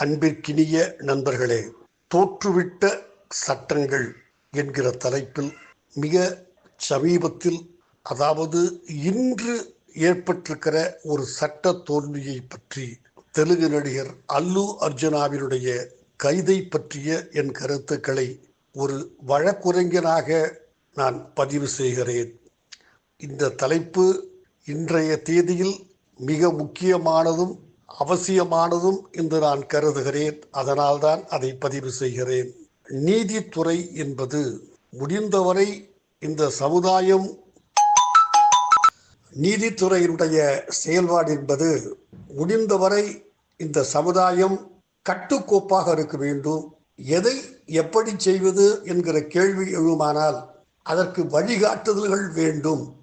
அன்பிற்கினிய நண்பர்களே தோற்றுவிட்ட சட்டங்கள் என்கிற தலைப்பில் மிக சமீபத்தில் அதாவது இன்று ஏற்பட்டிருக்கிற ஒரு சட்ட தோல்வியை பற்றி தெலுங்கு நடிகர் அல்லு அர்ஜுனாவினுடைய கைதை பற்றிய என் கருத்துக்களை ஒரு வழக்குரைஞனாக நான் பதிவு செய்கிறேன். இந்த தலைப்பு இன்றைய தேதியில் மிக முக்கியமானதும் அவசியமானதும் என்று நான் கருதுகிறேன். அதனால்தான் அதை பதிவு செய்கிறேன். நீதித்துறை என்பது முடிந்தவரை இந்த சமுதாயம் நீதித்துறையினுடைய செயல்பாடு என்பது முடிந்தவரை இந்த சமுதாயம் கட்டுக்கோப்பாக இருக்க வேண்டும். எதை எப்படி செய்வது என்கிற கேள்வி எழுமானால் அதற்கு வழிகாட்டுதல்கள் வேண்டும்.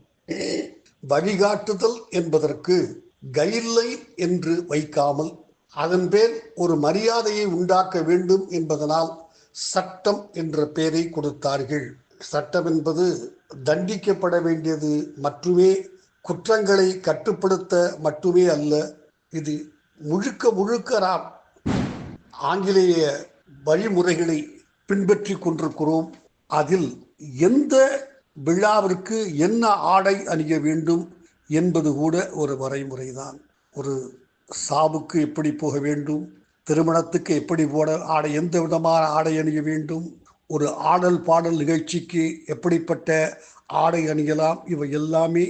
வழிகாட்டுதல் என்பதற்கு கயில்லை என்று வைக்காமல் அதன் பேர் ஒரு மரியாதையை உண்டாக்க வேண்டும் என்பதனால் சட்டம் என்ற பெயரை கொடுத்தார்கள். சட்டம் என்பது தண்டிக்கப்பட வேண்டியது மட்டுமே குற்றங்களை கட்டுப்படுத்த மட்டுமே அல்ல இது முழுக்க முழுக்க நாம் ஆங்கிலேய வழிமுறைகளை பின்பற்றி கொண்டிருக்கிறோம். அதில் எந்த விழாவிற்கு என்ன ஆடை அணிய வேண்டும் என்பது கூட ஒரு வரைமுறை தான் ஒரு சாவுக்கு எப்படி போக வேண்டும் திருமணத்துக்கு எப்படி போட ஆடை எந்த விதமான ஆடை அணிய வேண்டும் ஒரு ஆடல் பாடல் நிகழ்ச்சிக்கு எப்படிப்பட்ட ஆடை அணியலாம் இவை எல்லாமே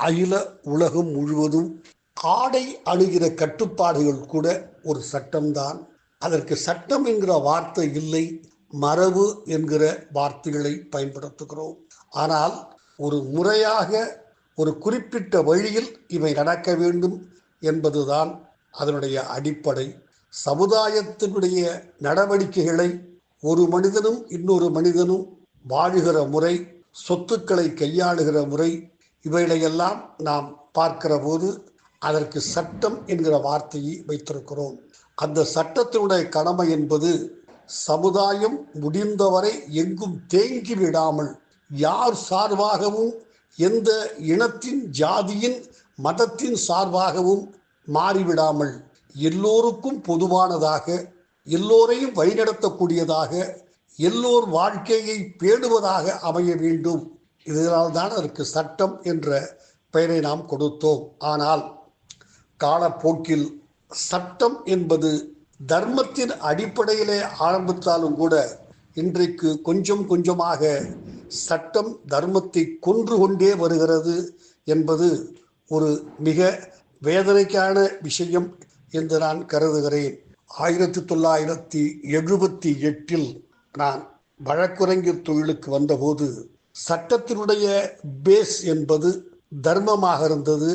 அகில உலகம் முழுவதும் ஆடை அணுகிற கட்டுப்பாடுகள் கூட ஒரு சட்டம்தான். அதற்கு சட்டம் என்கிற வார்த்தை இல்லை மரபு என்கிற வார்த்தைகளை பயன்படுத்துகிறோம். ஆனால் ஒரு முறையாக ஒரு குறிப்பிட்ட வழியில் இவை நடக்க வேண்டும் என்பதுதான் அதனுடைய அடிப்படை. சமுதாயத்தினுடைய நடவடிக்கைகளை ஒரு மனிதனும் இன்னொரு மனிதனும் வாழுகிற முறை சொத்துக்களை கையாளுகிற முறை இவைகளையெல்லாம் நாம் பார்க்கிற போது அதற்கு சட்டம் என்கிற வார்த்தையை வைத்திருக்கிறோம். அந்த சட்டத்தினுடைய கடமை என்பது சமுதாயம் முடிந்தவரை எங்கும் தேங்கி விடாமல் யார் சார்பாகவும் எந்த இனத்தின் ஜாதியின் மதத்தின் சார்பாகவும் மாறிவிடாமல் எல்லோருக்கும் பொதுவானதாக எல்லோரையும் வழிநடத்தக்கூடியதாக எல்லோர் வாழ்க்கையை பேணுவதாக அமைய வேண்டும். இதனால் தான் அதற்கு சட்டம் என்ற பெயரை நாம் கொடுத்தோம். ஆனால் காலப்போக்கில் சட்டம் என்பது தர்மத்தின் அடிப்படையிலே ஆரம்பித்தாலும் கூட இன்றைக்கு கொஞ்சம் கொஞ்சமாக சட்டம் தர்மத்தை கொன்று கொண்டே வருகிறது என்பது ஒரு மிக வேதனைக்கான விஷயம் என்று நான் கருதுகிறேன். ஆயிரத்தி தொள்ளாயிரத்தி எழுபத்தி எட்டில் நான் வழக்குரைஞர் தொழிலுக்கு வந்தபோது சட்டத்தினுடைய பேஸ் என்பது தர்மமாக இருந்தது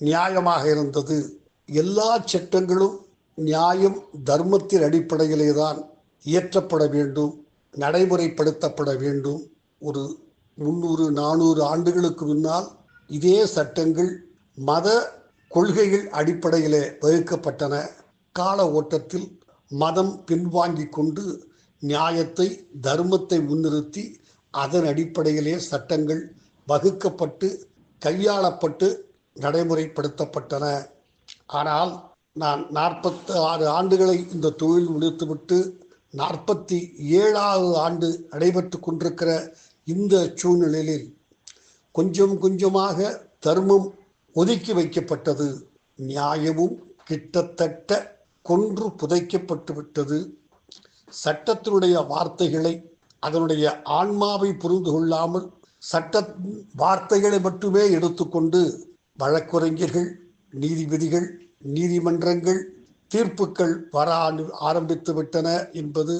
நியாயமாக இருந்தது. எல்லா சட்டங்களும் நியாயம் தர்மத்தின் அடிப்படையிலே தான் இயற்றப்பட வேண்டும் நடைமுறைப்படுத்தப்பட வேண்டும். ஒரு முந்நூறு நானூறு ஆண்டுகளுக்கு முன்னால் இதே சட்டங்கள் மத கொள்கைகள் அடிப்படையிலே வகுக்கப்பட்டன. கால ஓட்டத்தில் மதம் பின்வாங்கி கொண்டு நியாயத்தை தர்மத்தை முன்னிறுத்தி அதன் அடிப்படையிலே சட்டங்கள் வகுக்கப்பட்டு கையாளப்பட்டு நடைமுறைப்படுத்தப்பட்டன. ஆனால் நான் நாற்பத்தி ஆறு ஆண்டுகளை இந்த தொழில் முடித்துவிட்டு நாற்பத்தி ஏழாவது ஆண்டு நடைபெற்று கொண்டிருக்கிற இந்த சூழ்நிலையில் கொஞ்சம் கொஞ்சமாக தர்மம் ஒதுக்கி வைக்கப்பட்டது நியாயமும் கிட்டத்தட்ட கொன்று புதைக்கப்பட்டு விட்டது. சட்டத்தினுடைய வார்த்தைகளை அதனுடைய ஆன்மாவை புரிந்து கொள்ளாமல் சட்ட வார்த்தைகளை மட்டுமே எடுத்துக்கொண்டு வழக்குரைஞர்கள் நீதிபதிகள் நீதிமன்றங்கள் தீர்ப்புகள் வர ஆரம்பித்து விட்டன என்பது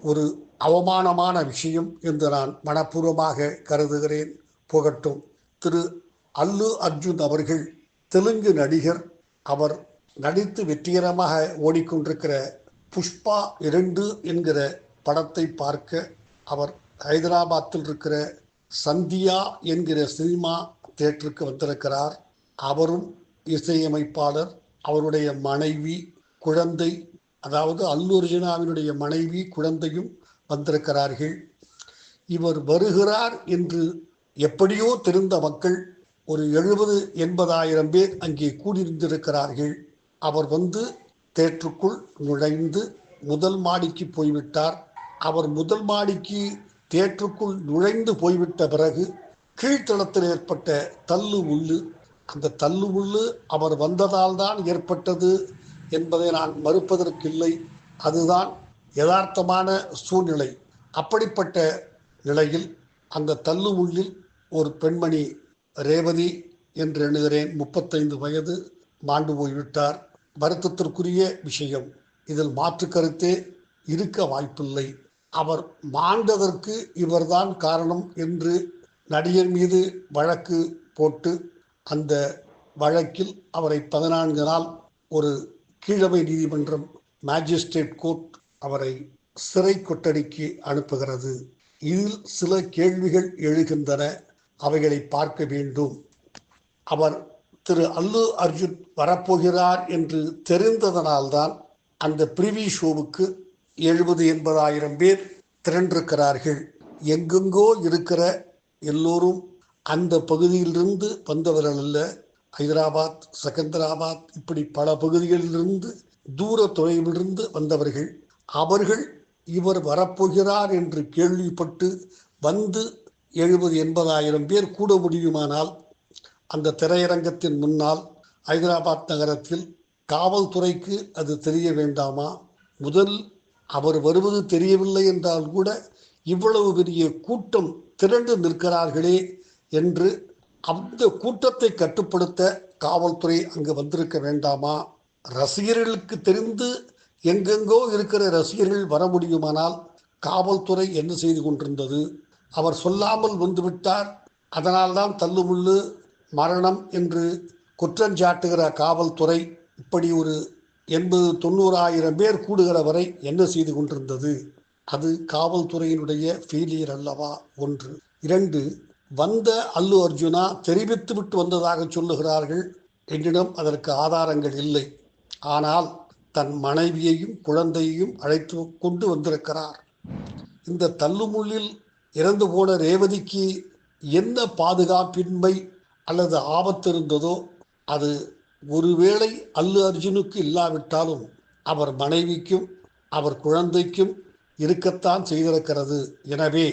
ஒரு அவமானமான விஷயம் என்று நான் மனப்பூர்வமாக கருதுகிறேன். புகட்டும். திரு. அல்லு அர்ஜுன் அவர்கள் தெலுங்கு நடிகர். அவர் நடித்து வெற்றிகரமாக ஓடிக்கொண்டிருக்கிற புஷ்பா இரண்டு என்கிற படத்தை பார்க்க அவர் ஹைதராபாத்தில் இருக்கிற சந்தியா என்கிற சினிமா தேட்டருக்கு வந்திருக்கிறார். அவரும் இசையமைப்பாளர். அவருடைய மனைவி குழந்தை அதாவது அல்லுர்ஜுனாவினுடைய மனைவி குழந்தையும் வந்திருக்கிறார்கள். இவர் வருகிறார் என்று எப்படியோ தெரிந்த மக்கள் ஒரு எழுபது எண்பதாயிரம் பேர் அங்கே கூடியிருந்திருக்கிறார்கள். அவர் வந்து தேற்றுக்குள் நுழைந்து முதல் மாடிக்கு போய்விட்டார். அவர் முதல் மாடிக்கு தேற்றுக்குள் நுழைந்து போய்விட்ட பிறகு கீழ்த்தளத்தில் ஏற்பட்ட தள்ளு உள்ளு அந்த தள்ளு உள்ளு அவர் வந்ததால் தான் ஏற்பட்டது என்பதை நான் மறுப்பதற்கில்லை. அதுதான் யதார்த்தமான சூழ்நிலை அப்படிப்பட்ட நிலையில் அந்த தள்ளுமுள்ளில் ஒரு பெண்மணி ரேவதி என்று எண்ணுகிறேன். முப்பத்தைந்து வயது மாண்டு போய்விட்டார். வருத்தத்திற்குரிய விஷயம் இதில் மாற்று கருத்தே இருக்க வாய்ப்பில்லை. அவர் மாண்டதற்கு இவர்தான் காரணம் என்று நடிகர் மீது வழக்கு போட்டு அந்த வழக்கில் அவரை பதினான்கு நாள் ஒரு கீழமை நீதிமன்றம் மேஜிஸ்ட்ரேட் கோர்ட் அவரை சிறை கொட்டடிக்கு அனுப்புகிறது. இதில் சில கேள்விகள் எழுகின்றன. அவைகளை பார்க்க வேண்டும். அவர் திரு அல்லு அர்ஜுன் வரப்போகிறார் என்று தெரிந்ததனால்தான் அந்த பிரிவி ஷோவுக்கு எழுபது எண்பதாயிரம் பேர் திரண்டிருக்கிறார்கள். எங்கெங்கோ இருக்கிற எல்லோரும் அந்த பகுதியிலிருந்து வந்தவர்கள் அல்ல. ஹைதராபாத் செகந்தராபாத் இப்படி பல பகுதிகளிலிருந்து தூர தொலைவிலிருந்து வந்தவர்கள். அவர்கள் இவர் வரப்போகிறார் என்று கேள்விப்பட்டு வந்து எழுபது எண்பதாயிரம் பேர் கூட முடியுமானால் அந்த திரையரங்கத்தின் முன்னால் ஹைதராபாத் நகரத்தில் காவல்துறைக்கு அது தெரிய வேண்டாமா? முதல் அவர் வருவது தெரியவில்லை என்றால் கூட இவ்வளவு பெரிய கூட்டம் திரண்டு நிற்கிறார்களே என்று அந்த கூட்டத்தை கட்டுப்படுத்த காவல்துறை அங்கு வந்திருக்க வேண்டாமா? ரசிகர்களுக்கு தெரிந்து எங்கெங்கோ இருக்கிற ரசிகர்கள் வர முடியுமானால் காவல்துறை என்ன செய்து கொண்டிருந்தது? அவர் சொல்லாமல் வந்துவிட்டார். அதனால்தான் தள்ளுமுள்ளு மரணம் என்று குற்றஞ்சாட்டுகிற காவல்துறை இப்படி ஒரு எண்பது தொண்ணூறாயிரம் பேர் கூடுகிற வரை என்ன செய்து கொண்டிருந்தது? அது காவல்துறையினுடைய ஃபெயிலியர் அல்லவா? ஒன்று. இரண்டு வந்த அல்லு அர்ஜுனா தெரிவித்து விட்டு வந்ததாக சொல்லுகிறார்கள். என்னிடம் அதற்கு ஆதாரங்கள் இல்லை. ஆனால் தன் மனைவியையும் குழந்தையையும் அழைத்து கொண்டு வந்திருக்கிறார். இந்த தள்ளுமுள்ளில் இறந்து போன ரேவதிக்கு என்ன பாதுகாப்பின்மை அல்லது ஆபத்து இருந்ததோ அது ஒருவேளை அல்லு அர்ஜுனுக்கு இல்லாவிட்டாலும் அவர் மனைவிக்கும் அவர் குழந்தைக்கும் இருக்கத்தான் செய்திருக்கிறது. எனவே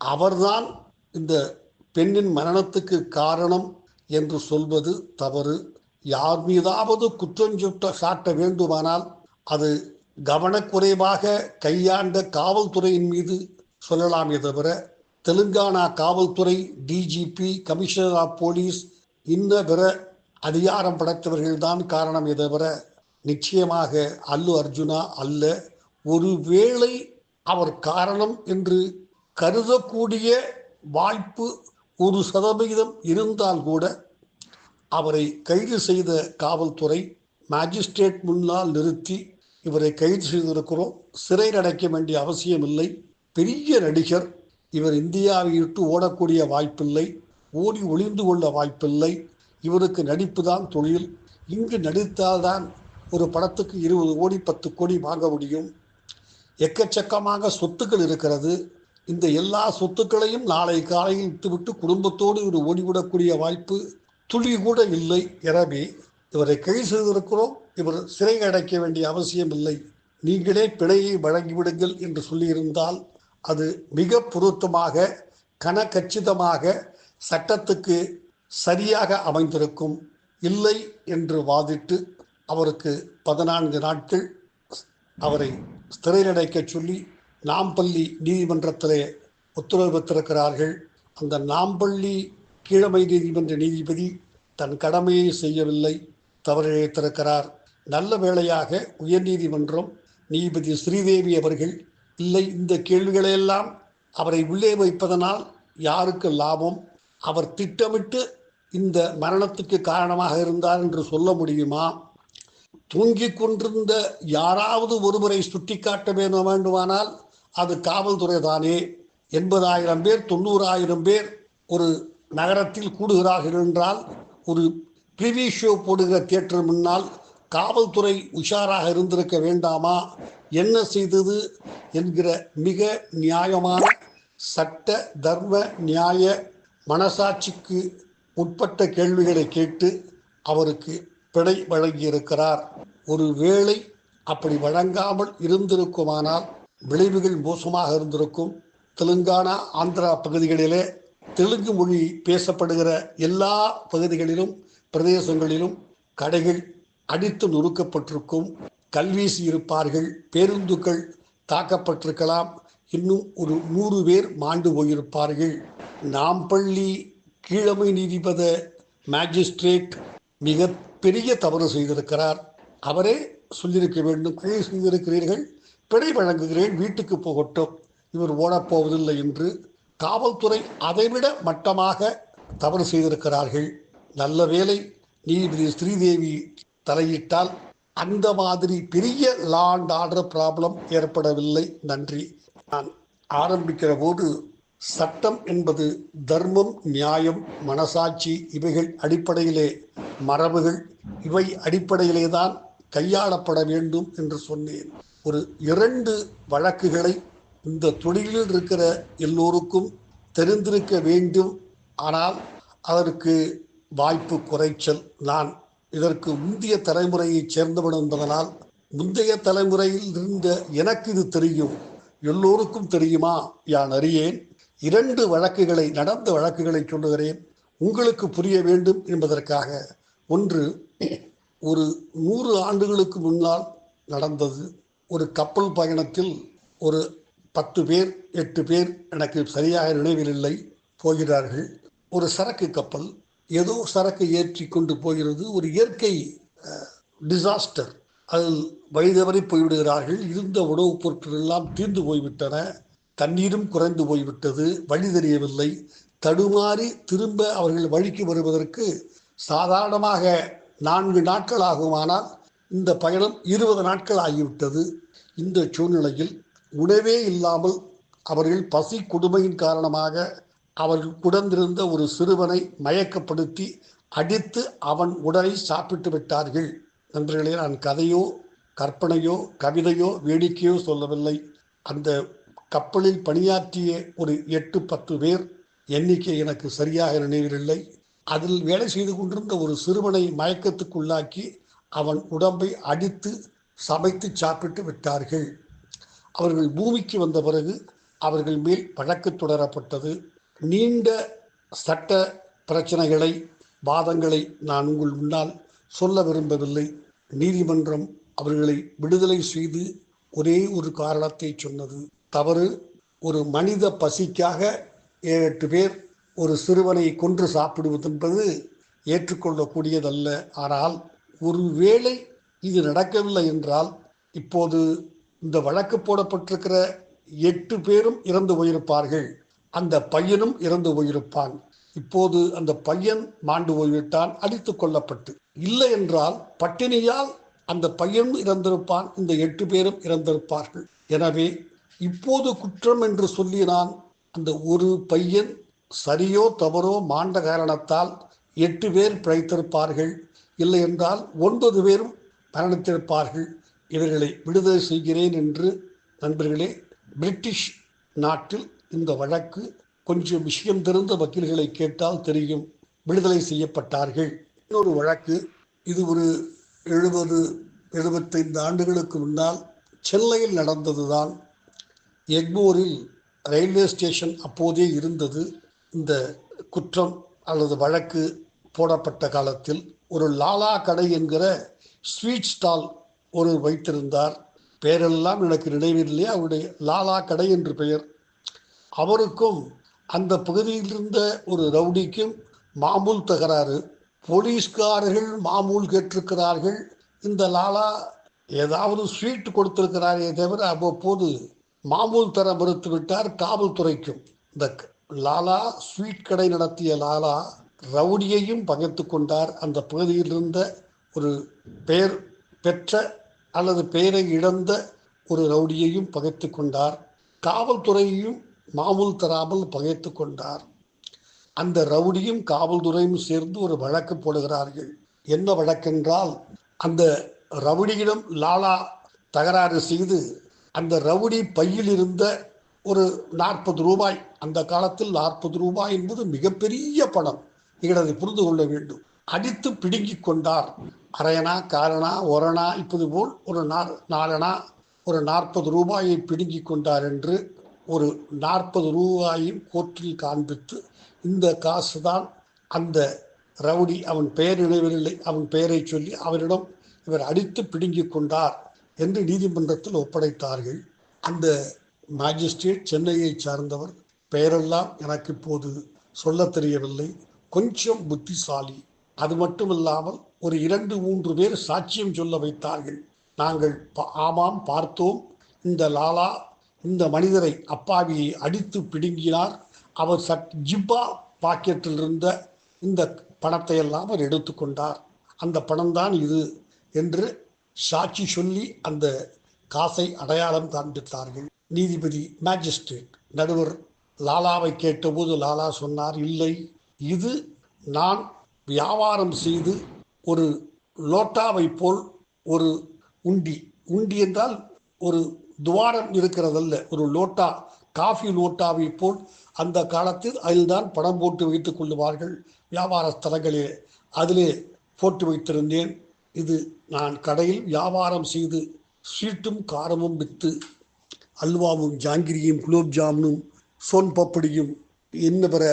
அவர்தான் இந்த பெண்ணின் மரணத்துக்கு காரணம் என்று சொல்வது தவறு. யார் மீதாவது குற்றம் சுட்ட சாட்ட வேண்டுமானால் அது கவனக்குறைவாக கையாண்ட காவல்துறையின் மீது சொல்லலாமே தவிர தெலுங்கானா காவல்துறை டிஜிபி கமிஷனர் ஆஃப் போலீஸ் இன்ன பிற அதிகாரம் படைத்தவர்கள்தான் காரணமே தவிர நிச்சயமாக அல்லு அர்ஜுனா அல்ல. ஒருவேளை அவர் காரணம் என்று கருதக்கூடிய வாய்ப்பு ஒரு சதவிகிதம் இருந்தால் கூட அவரை கைது செய்த காவல்துறை மேஜிஸ்ட்ரேட் முன்னால் நிறுத்தி இவரை கைது செய்திருக்கிறோம். சிறையில் அடைக்க வேண்டிய அவசியமில்லை. பெரிய நடிகர் இவர் இந்தியாவை விட்டு ஓடக்கூடிய வாய்ப்பில்லை. ஓடி ஒளிந்து கொள்ள வாய்ப்பில்லை. இவருக்கு நடிப்பு தான் தொழில். இங்கு நடித்தால்தான் ஒரு படத்துக்கு இருபது கோடி பத்து கோடி வாங்க முடியும். எக்கச்சக்கமாக சொத்துக்கள் இருக்கிறது. இந்த எல்லா சொத்துக்களையும் நாளை காலையில் விட்டுவிட்டு குடும்பத்தோடு இவர் ஓடிவிடக்கூடிய வாய்ப்பு துளி கூட இல்லை. எனவே இவரை கைது செய்திருக்கிறோம். இவர் சிறை அடைக்க வேண்டிய அவசியம் இல்லை. நீங்களே பிணையை வழங்கிவிடுங்கள் என்று சொல்லியிருந்தால் அது மிக பொருத்தமாக கனக்கச்சிதமாக சட்டத்துக்கு சரியாக அமைந்திருக்கும். இல்லை என்று வாதிட்டு அவருக்கு பதினான்கு நாட்கள் அவரை சிறையில் அடைக்க சொல்லி நாம்பள்ளி நீதிமன்றத்திலே உத்தரவு பெற்றிருக்கிறார்கள். அந்த நாம்பள்ளி கீழமை நீதிமன்ற நீதிபதி தன் கடமையை செய்யவில்லை தவறிழைத்திருக்கிறார் நல்ல வேளையாக உயர்நீதிமன்றம் நீதிபதி ஸ்ரீதேவி அவர்கள் இல்லை இந்த கேள்விகளையெல்லாம் அவரை உள்ளே வைப்பதனால் யாருக்கு லாபம்? அவர் திட்டமிட்டு இந்த மரணத்துக்கு காரணமாக இருந்தார் என்று சொல்ல முடியுமா? தூங்கிக் கொண்டிருந்த யாராவது ஒருவரை சுட்டிக்காட்ட வேண்டும் வேண்டுமானால் அது காவல்துறை தானே. எண்பதாயிரம் பேர் தொண்ணூறாயிரம் பேர் ஒரு நகரத்தில் கூடுகிறார்கள் என்றால் ஒரு பிரிவி ஷோ போடுகிற தியேட்டர் முன்னால் காவல்துறை உஷாராக இருந்திருக்க வேண்டாமா? என்ன செய்தது என்கிற மிக நியாயமான சட்ட தர்ம நியாய மனசாட்சிக்கு உட்பட்ட கேள்விகளை கேட்டு அவருக்கு பிழை வழங்கியிருக்கிறார். ஒரு வேளை அப்படி வழங்காமல் இருந்திருக்குமானால் விளைவுகள் மோசமாக இருந்திருக்கும். தெலுங்கானா ஆந்திரா பகுதிகளிலே தெலுங்கு மொழி பேசப்படுகிற எல்லா பகுதிகளிலும் பிரதேசங்களிலும் கடைகள் அடித்து நொறுக்கப்பட்டிருக்கும் கல்வீசி இருப்பார்கள் பேருந்துகள் தாக்கப்பட்டிருக்கலாம் இன்னும் ஒரு நூறு பேர் மாண்டு போயிருப்பார்கள். நாம்பள்ளி கீழமை நீதிபத மேஜிஸ்ட்ரேட் மிக பெரிய தவறு செய்திருக்கிறார். அவரே சொல்லியிருக்க வேண்டும் கைது செய்திருக்கிறீர்கள் பிழை வழங்குகிறேன் வீட்டுக்கு போகட்டும் இவர் ஓடப்போவதில்லை என்று காவல்துறை அதைவிட மட்டமாக தவறு செய்திருக்கிறார்கள். நல்ல வேலை நீதிபதி ஸ்ரீதேவி தலையிட்டால் அந்த மாதிரி பெரிய லா அண்ட் ஆர்டர் ப்ராப்ளம் ஏற்படவில்லை. நன்றி. நான் ஆரம்பிக்கிற போது சட்டம் என்பது தர்மம் நியாயம் மனசாட்சி இவைகள் அடிப்படையிலே மரபுகள். இவை அடிப்படையிலே தான் கையாளப்பட வேண்டும் என்று சொன்னேன். ஒரு இரண்டு வழக்குகளை இந்த தொழிலில் இருக்கிற எல்லோருக்கும் தெரிந்திருக்க வேண்டும். ஆனால் அதற்கு வாய்ப்பு குறைச்சல். நான் இதற்கு முந்தைய தலைமுறையைச் சேர்ந்தவன் என்பதனால் முந்தைய தலைமுறையில் இருந்த எனக்கு இது தெரியும். எல்லோருக்கும் தெரியுமா? யான் அறியேன். இரண்டு வழக்குகளை நடந்த வழக்குகளை சொல்லுகிறேன். உங்களுக்கு புரிய வேண்டும் என்பதற்காக. ஒன்று ஒரு நூறு ஆண்டுகளுக்கு முன்னால் நடந்தது. ஒரு கப்பல் பயணத்தில் ஒரு பத்து பேர் எட்டு பேர் எனக்கு சரியாக நினைவில் இல்லை போகிறார்கள். ஒரு சரக்கு கப்பல் ஏதோ சரக்கு ஏற்றி கொண்டு போகிறது ஒரு இயற்கை டிசாஸ்டர் அதில் வழிதவறி போய்விடுகிறார்கள். இருந்த உணவுப் பொருட்கள் எல்லாம் தீர்ந்து போய்விட்டன. தண்ணீரும் குறைந்து போய்விட்டது. வழி தெரியவில்லை. தடுமாறி திரும்ப அவர்கள் வழிக்கு வருவதற்கு சாதாரணமாக நான்கு நாட்கள் ஆகுமானால் இந்த பயணம் இருபது நாட்கள் ஆகிவிட்டது. இந்த சூழ்நிலையில் உணவே இல்லாமல் அவர்கள் பசி கொடுமையின் காரணமாக அவர்கள் குடந்திருந்த ஒரு சிறுவனை மயக்கப்படுத்தி அடித்து அவன் உடலை சாப்பிட்டு விட்டார்கள். நண்பர்களே நான் கதையோ கற்பனையோ கவிதையோ வேடிக்கையோ சொல்லவில்லை. அந்த கப்பலில் பணியாற்றிய ஒரு எட்டு பத்து பேர் எண்ணிக்கை எனக்கு சரியாக நினைவில்லை அதில் வேலை செய்து கொண்டிருந்த ஒரு சிறுவனை மயக்கத்துக்குள்ளாக்கி அவன் உடம்பை அடித்து சமைத்து சாப்பிட்டு விட்டார்கள். அவர்கள் பூமிக்கு வந்த பிறகு அவர்கள் மேல் வழக்கு தொடரப்பட்டது. நீண்ட சட்ட பிரச்சனைகளை வாதங்களை நான் உங்கள் முன்னால் சொல்ல விரும்பவில்லை. நீதிமன்றம் அவர்களை விடுதலை செய்து ஒரே ஒரு காரணத்தை சொன்னது. தவறு. ஒரு மனித பசிக்காக ஏழு எட்டு பேர் ஒரு சிறுவனை கொன்று சாப்பிடுவது என்பது ஏற்றுக்கொள்ளக்கூடியதல்ல. ஆனால் ஒருவேளை இது நடக்கவில்லை என்றால் இப்போது இந்த வழக்கு போடப்பட்டிருக்கிற எட்டு பேரும் இறந்து போயிருப்பார்கள். அந்த பையனும் இறந்து போயிருப்பான். இப்போது அந்த பையன் மாண்டு போய்விட்டான் அடித்து கொல்லப்பட்டு. இல்லை என்றால் பட்டினியால் அந்த பையனும் இறந்திருப்பான் இந்த எட்டு பேரும் இறந்திருப்பார்கள். எனவே இப்போது குற்றம் என்று சொல்லி நான் அந்த ஒரு பையன் சரியோ தவறோ மாண்ட காரணத்தால் எட்டு பேர் பிழைத்திருப்பார்கள். இல்லை என்றால் ஒன்பது பேரும் மரணித்திருப்பார்கள். இவர்களை விடுதலை செய்கிறேன் என்று நண்பர்களே பிரிட்டிஷ் நாட்டில் இந்த வழக்கு கொஞ்சம் விஷயம் தெரிந்த வக்கீல்களை கேட்டால் தெரியும். விடுதலை செய்யப்பட்டார்கள். இன்னொரு வழக்கு இது ஒரு எழுபது எழுபத்தைந்து ஆண்டுகளுக்கு முன்னால் சென்னையில் நடந்ததுதான். எக்மோரில் ரயில்வே ஸ்டேஷன் அப்போதே இருந்தது. இந்த குற்றம் அல்லது வழக்கு போடப்பட்ட காலத்தில் ஒரு லாலா கடை என்கிற ஸ்வீட் ஸ்டால் ஒரு வைத்திருந்தார். பெயரெல்லாம் எனக்கு நினைவில்லையே அவருடைய லாலா கடை என்று பெயர். அவருக்கும் அந்த பகுதியில் இருந்த ஒரு ரவுடிக்கும் மாமூல் தகராறு. போலீஸ்காரர்கள் மாமூல் கேட்டிருக்கிறார்கள். இந்த லாலா ஏதாவது ஸ்வீட் கொடுத்திருக்கிறாரே தவிர அவ்வப்போது மாமூல் தர மறுத்து விட்டார் காவல்துறைக்கும். இந்த லாலா ஸ்வீட் கடை நடத்திய லாலா ரவுடியையும் பகைத்து கொண்டார். அந்த பகுதியில் இருந்த ஒரு பெயர் பெற்ற அல்லது பெயரை இழந்த ஒரு ரவுடியையும் பகைத்து கொண்டார். காவல்துறையையும் மாமூல் தராமல் பகைத்து கொண்டார். அந்த ரவுடியும் காவல்துறையும் சேர்ந்து ஒரு வழக்கு போடுகிறார்கள். என்ன வழக்கென்றால் அந்த ரவுடியிடம் லாலா தகராறு செய்து அந்த ரவுடி பையில் இருந்த ஒரு நாற்பது ரூபாய் அந்த காலத்தில் நாற்பது ரூபாய் என்பது மிகப்பெரிய பணம். நீங்கள் அதை புரிந்து கொள்ள வேண்டும். அடித்து பிடுங்கிக் கொண்டார். அரையனா காரணா ஒரணா இப்பது போல் ஒரு நாலனா ஒரு நாற்பது ரூபாயை பிடுங்கிக் கொண்டார் என்று ஒரு நாற்பது ரூபாயும் கோர்ட்டில் காண்பித்து இந்த காசு தான் அந்த ரவுடி அவன் பெயர் நினைவில்லை அவன் பெயரை சொல்லி அவரிடம் இவர் அடித்து பிடுங்கிக் கொண்டார் என்று நீதிமன்றத்தில் ஒப்படைத்தார்கள். அந்த மாஜிஸ்ட்ரேட் சென்னையை சார்ந்தவர் பெயரெல்லாம் எனக்கு இப்போது சொல்ல தெரியவில்லை. கொஞ்சம் புத்திசாலி அது மட்டுமில்லாமல் ஒரு இரண்டு மூன்று பேர் சாட்சியம் சொல்ல வைத்தார்கள். நாங்கள் ஆமாம் பார்த்தோம். இந்த லாலா இந்த மனிதரை அப்பாவியை அடித்து பிடுங்கினார். அவர் சட் ஜிப்பா பாக்கெட்டில் இருந்த இந்த பணத்தை எல்லாம் அவர் எடுத்துக்கொண்டார் அந்த பணம் தான் இது என்று சாட்சி சொல்லி அந்த காசை அடையாளம் காண்பித்தார்கள். நீதிபதி மேஜிஸ்ட்ரேட் நடுவர் லாலாவை கேட்டபோது லாலா சொன்னார் இல்லை இது நான் வியாபாரம் செய்து ஒரு லோட்டாவை போல் ஒரு உண்டி. உண்டி என்றால் ஒரு துவாரம் இருக்கிறதல்ல. ஒரு லோட்டா காஃபி லோட்டாவை போல் அந்த காலத்தில் அதில்தான் பணம் போட்டு வைத்துக் கொள்ளுவார்கள் வியாபார ஸ்தலங்களிலே அதிலே போட்டு வைத்திருந்தேன். இது நான் கடையில் வியாபாரம் செய்து ஸ்வீட்டும் காரமும் விற்று அல்வாவும் ஜாங்கிரியும் குலோப் ஜாமுனும் சோன் பப்படியும் என்ன பிற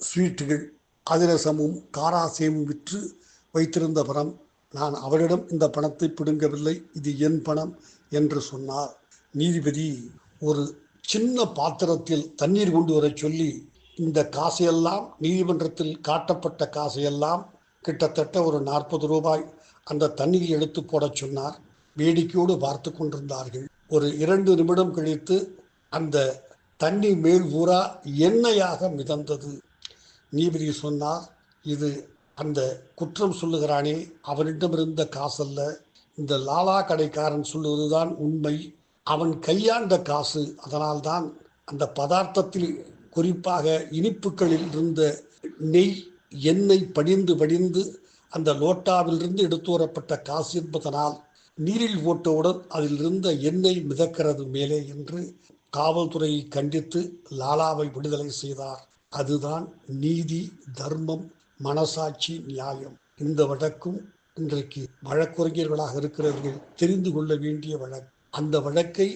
ஸ்வீட்டுகள் அதிரசமும் காராசேமும் விற்று வைத்திருந்த பணம் நான் அவரிடம் இந்த பணத்தை பிடுங்கவில்லை இது என் பணம் என்று சொன்னார். நீதிபதி ஒரு சின்ன பாத்திரத்தில் தண்ணீர் கொண்டு வர சொல்லி இந்த காசையெல்லாம் நீதிமன்றத்தில் காட்டப்பட்ட காசையெல்லாம் கிட்டத்தட்ட ஒரு நாற்பது ரூபாய் அந்த தண்ணீர் எடுத்து போடச் சொன்னார். வேடிக்கையோடு பார்த்து கொண்டிருந்தார்கள். ஒரு இரண்டு நிமிடம் கழித்து அந்த தண்ணி மேல் பூரா எண்ணெயாக மிதந்தது. நீதிபதி சொன்னார் இது அந்த குற்றம் சொல்லுகிறானே அவனிடம் இருந்த காசல்ல. இந்த லாலா கடைக்காரன் சொல்லுவதுதான் உண்மை. அவன் கையாண்ட காசு. அதனால்தான் அந்த பதார்த்தத்தில் குறிப்பாக இனிப்புகளில் இருந்த நெய் எண்ணெய் படிந்து படிந்து அந்த லோட்டாவிலிருந்து எடுத்து வரப்பட்ட காசு என்பதனால் நீரில் போட்டவுடன் அதில் இருந்த எண்ணெய் மிதக்கிறது மேலே என்று காவல்துறையை கண்டித்து லாலாவை விடுதலை செய்தார். அதுதான் நீதி தர்மம் மனசாட்சி நியாயம். இந்த வழக்கும் இன்றைக்கு வழக்குரைஞர்களாக இருக்கிறவர்கள் தெரிந்து கொள்ள வேண்டிய வழக்கு. அந்த வழக்கை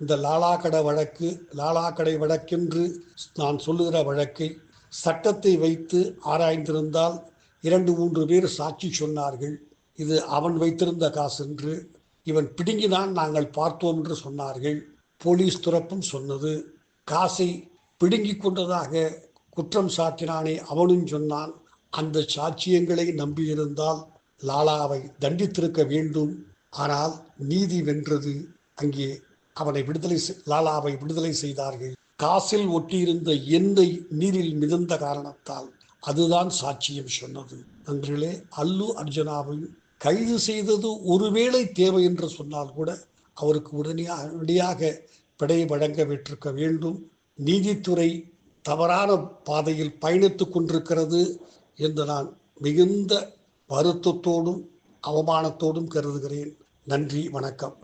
இந்த லாலா கடை வழக்கு லாலா கடை வழக்கென்று நான் சொல்லுகிற வழக்கை சட்டத்தை வைத்து ஆராய்ந்திருந்தால் இரண்டு மூன்று பேர் சாட்சி சொன்னார்கள். இது அவன் வைத்திருந்த காசு என்று இவன் பிடுங்கினான் நாங்கள் பார்த்தோம் என்று சொன்னார்கள். போலீஸ் துறப்பும் சொன்னது. காசை பிடுங்கி கொண்டதாக குற்றம் சாட்டினானே அவனும் சொன்னான் அந்த சாட்சியங்களை நம்பியிருந்தால் லாலாவை தண்டித்திருக்க வேண்டும். ஆனால் நீதி வென்றது அங்கே அவனை விடுதலை லாலாவை விடுதலை செய்தார்கள். காசில் ஒட்டியிருந்த எண்ணெய் நீரில் மிதந்த காரணத்தால் அதுதான் சாட்சியம் சொன்னது. நண்பர்களே அல்லு அர்ஜுனாவை கைது செய்தது ஒருவேளை தேவை என்று சொன்னால் கூட அவருக்கு உடனே உடனடியாக பிடை வழங்க விட்டிருக்க வேண்டும். நீதித்துறை தவறான பாதையில் பயணித்து கொண்டிருக்கிறது என்று நான் மிகுந்த வருத்தத்தோடும் அவமானத்தோடும் கருதுகிறேன். நன்றி வணக்கம்.